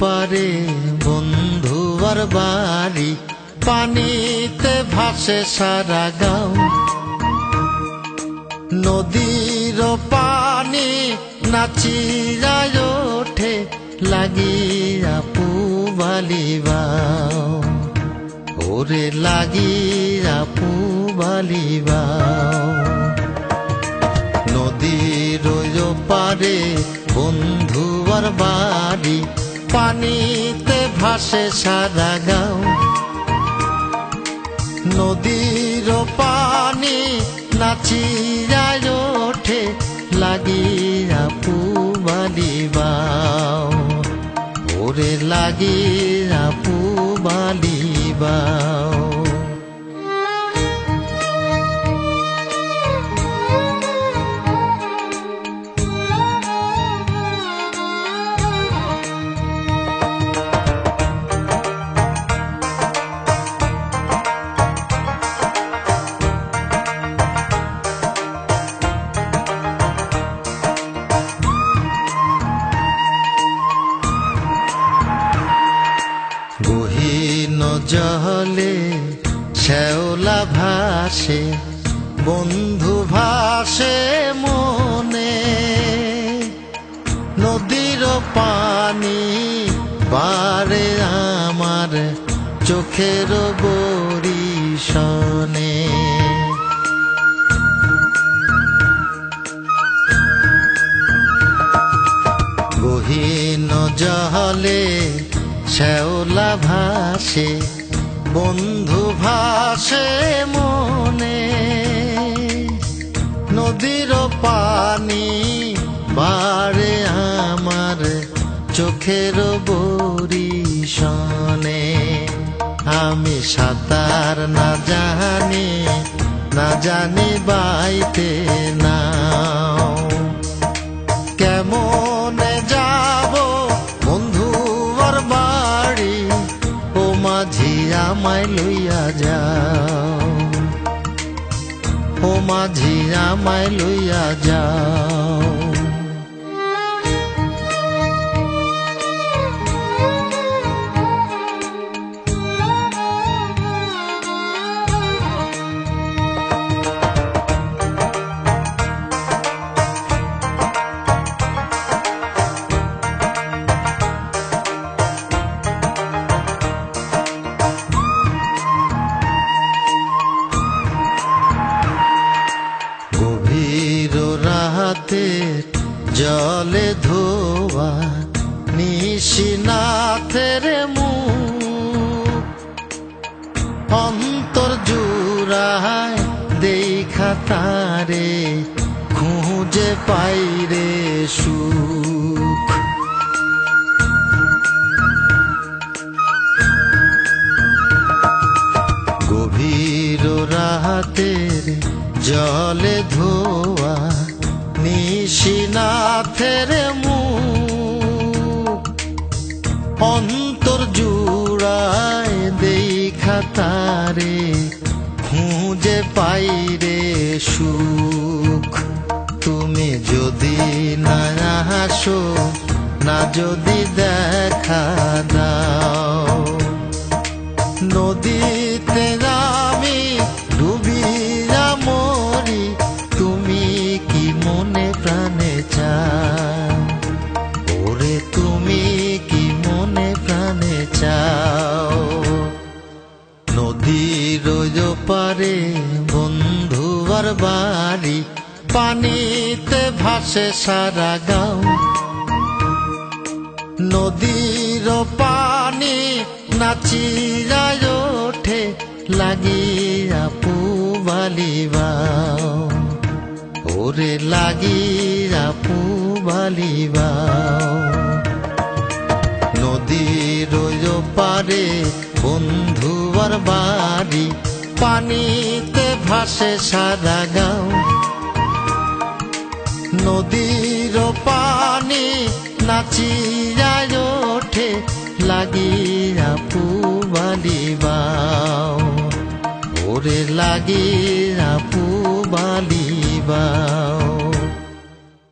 পারে বন্ধুবার বাড়ি, পানিতে ভাসে সারা গাও। নদীর পানি নাচিরায় ওঠে, লাগিয়া পুবালিবাও ওরে লাগিয়া পুবালিবাও বন্ধুয়ার বাড়ি, পানিতে ভাসে সারা গাও। নদীর পানি নাচিরায় ওঠে, লাগিয়া পুবালিবাও ওরে লাগিয়া পুবালিবাও গহীন জলে শ্যাওলা ভাসে, বন্ধু ভাসে মনে। নদীর পানি বারে আমার চোখের বরিশনে। গহীন জহলে শ্যাওলা ভাসে বন্ধু ভাসে মনে, নদীর পানি বারে আমার চোখের বরিশনে। আমি সাঁতার না জানি না জানি বাইতে নাও মাঝি আমায় লইয়া যাও। রাতে জলে ধোয়া নিশিনাথের মুখ। অন্তর জুড়ায় দেখা তারে খুঁজে পাইরে সুখ। গভীর রাতের জলে ধোয়া নিশিনাথের মুখ অন্তর জুড়ায় দেখা তারে খুঁজে পাইরে সুখ। তুমি যদি না আসো, না যদি দেখা দাও। নদীতে ওই পারে, বন্ধু আর বাড়ি, পানিতে ভাসে সারা গাও। নদীর পানি নাচিরায় ওঠে, লাগিয়া পুবালিবাও ওরে লাগিয়া পুবালিবাও নদীর পারে, বন্ধু আর বাড়ি, পানিতে ভাসে সারা গাও। নদীর পানি নাচিয়ায় ওঠে, লাগিয়া পুবালিবাও ওরে লাগিয়া পুবালিবাও